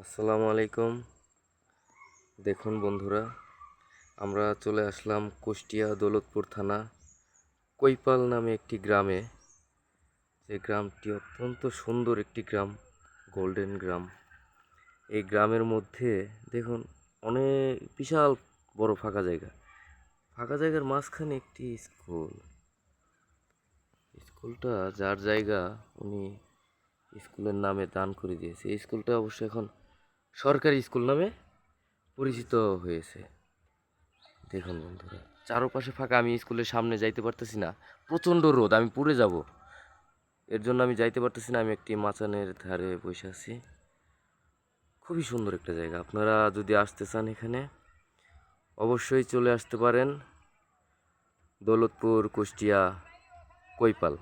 আসসালামু আলাইকুম। দেখুন বন্ধুরা, আমরা চলে আসলাম কুষ্টিয়া দৌলতপুর থানা, কৈপাল নামে একটি গ্রামে। যে গ্রামটি অত্যন্ত সুন্দর একটি গ্রাম, গোল্ডেন গ্রাম। এই গ্রামের মধ্যে দেখুন, অনেক বিশাল বড় ফাঁকা জায়গা। ফাঁকা জায়গার মাঝখানে একটি স্কুল। স্কুলটা যার জায়গা উনি স্কুলের নামে দান করে দিয়েছে। এই স্কুলটা অবশ্য এখন সরকারি স্কুল নামে পরিচিত হয়েছে। দেখুন বন্ধুরা, চারপাশে ফাঁকা, আমি স্কুলের সামনে যাইতে পারতেছি না। প্রচণ্ড রোদ, আমি পুড়ে যাব। এর জন্য আমি যাইতে পারতেছি না, আমি একটি মাচানের ধারে বসে আছি। খুবই সুন্দর একটা জায়গা। আপনারা যদি আসতে চান এখানে, অবশ্যই চলে আসতে পারেন। দৌলতপুর, কুষ্টিয়া, কৈপাল।